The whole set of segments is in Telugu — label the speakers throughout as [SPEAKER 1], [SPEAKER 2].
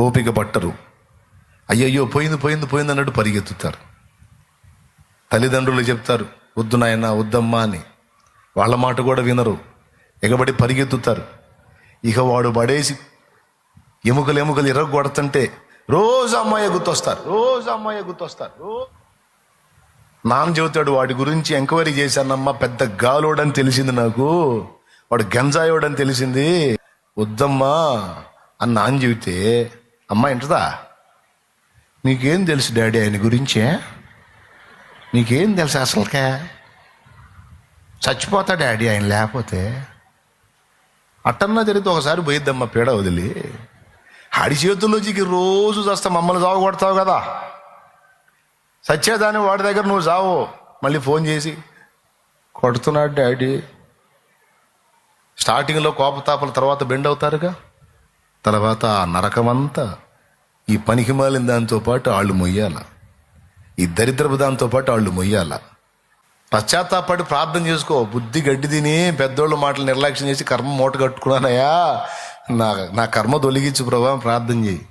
[SPEAKER 1] ఓపిక పట్టరు. అయ్యయ్యో పోయింది పోయింది పోయింది అన్నట్టు పరిగెత్తుతారు. తల్లిదండ్రులు చెప్తారు వద్దు నాయన వద్దమ్మా అని. వాళ్ళ మాట కూడా వినరు. ఎగబడి పరిగెత్తుతారు. ఇక వాడు పడేసి ఎముకలు ఎముకలు ఇరగొడుతుంటే రోజు అమ్మాయి గుర్తొస్తారు. రోజు అమ్మాయి గుర్తొస్తారు. నాన్న చెబుతాడు వాడి గురించి ఎంక్వైరీ చేశానమ్మా పెద్ద గాలోడని తెలిసింది నాకు. వాడు గంజాయోడని తెలిసింది. వద్దమ్మా అని నాన్న చెబితే అమ్మ ఇంటదా నీకేం తెలుసు డాడీ ఆయన గురించే? నీకేం తెలుసు అసలుకే? చచ్చిపోతా డాడీ ఆయన లేకపోతే? అట్టన్నా జరిగితే ఒకసారి పోయిద్దమ్మా పీడ వదిలి. ఆడి చేతుల్లోకి రోజు చస్తా మమ్మల్ని చావు కొడతావు కదా. సచ్చేదాన్ని వాడి దగ్గర నువ్వు చావు. మళ్ళీ ఫోన్ చేసి కొడుతున్నాడు డాడీ. స్టార్టింగ్లో కోపతాపల తర్వాత బెండ్ అవుతారుగా? తర్వాత ఆ నరకమంతా ఈ పనికి మాలిన దాంతో పాటు వాళ్ళు మొయ్యాల. ఈ దరిద్రపు దాంతో పాటు వాళ్ళు మొయ్యాల. పశ్చాత్తాపడి ప్రార్థన చేసుకో బుద్ధి గడ్డి తిని పెద్దోళ్ళ మాటలు నిర్లక్ష్యం చేసి కర్మ మూట కట్టుకున్నానయ్యా. నా నా కర్మ తొలగించు ప్రభావం ప్రార్థన చేయి.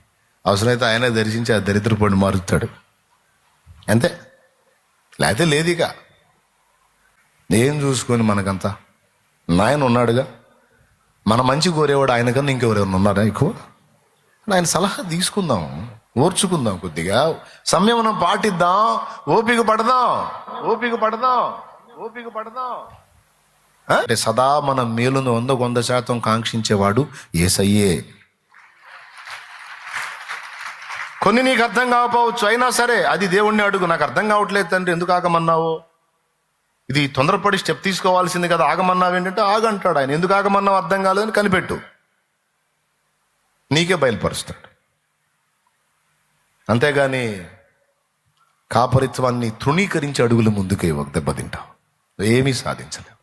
[SPEAKER 1] అవసరమైతే ఆయనే దర్శించి ఆ దరిద్రపడి మారుతాడు అంతే. లేకపోతే లేదు ఇక ఏం చూసుకొని మనకంతా. నాయన ఉన్నాడుగా. మన మంచి కోరేవాడు ఆయన కన్నా ఇంకెవరెవరు ఉన్నారా ఎక్కువ? ఆయన సలహా తీసుకుందాం ఓర్చుకుందాం కొద్దిగా. సంయమనం పాటిద్దాం ఓపిక పడదాం ఓపిక పడదాం ఓపిక పడదాం. అంటే సదా మన మేలును వంద వంద శాతం కాంక్షించేవాడు ఏసయ్యే. కొన్ని నీకు అర్థం కాకపోవచ్చు అయినా సరే అది దేవుణ్ణి అడుగు. నాకు అర్థం కావట్లేదు తండ్రి ఎందుకు ఆగమన్నావు? ఇది తొందరపడి స్టెప్ తీసుకోవాల్సింది కదా ఆగమన్నావు ఏంటంటే ఆగంటాడు ఆయన. ఎందుకు ఆగమన్నావు అర్థం కాలేదని కనిపెట్టు. నీకే బయలుపరుస్తాడు. అంతేగాని కాపరిత్వాన్ని తృణీకరించి అడుగులు ముందుకే దెబ్బతింటావు. ఏమీ సాధించలేవు.